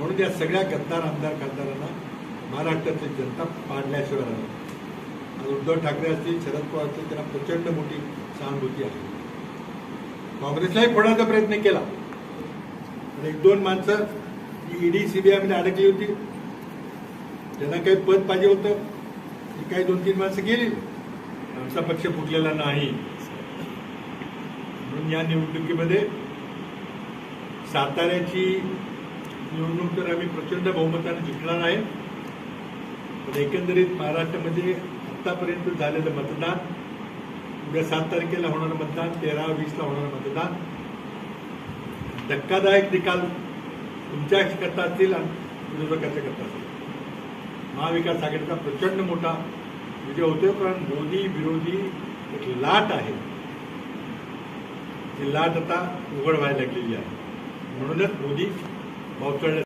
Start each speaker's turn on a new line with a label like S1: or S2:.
S1: म्हणून या सगळ्या गद्दार आमदार खासदारांना महाराष्ट्रातली जनता पाडल्याशिवाय राहणार आज उद्धव ठाकरे असतील शरद पवार असतील त्यांना प्रचंड मोठी सहानुभूती आहे. काँग्रेसलाही फोडायचा प्रयत्न केला. एक दोन माणसं ईडी सीबीआयमध्ये अडकली होती त्यांना काही पद पाहिजे होतं. ती काही दोन तीन माणसं गेली. आमचा पक्ष फुटलेला नाही. म्हणून या निवडणुकीमध्ये साताऱ्याची निवडणूक तर आम्ही प्रचंड बहुमताने जिंकणार आहे. पण एकंदरीत महाराष्ट्रामध्ये आतापर्यंत झालेलं मतदान उद्या सात तारखेला होणारं मतदान तेरा वीसला होणारं मतदान. धक्कादायक निकाल तुमच्या करता असतील आणि विरोधकाच्या करता असतील महाविकास आघाडीचा प्रचंड मोठा विजय होतोय कारण मोदी विरोधी एक लाट आहे. ती लाट आता उघड व्हायला लागलेली आहे. म्हणूनच मोदी Motorla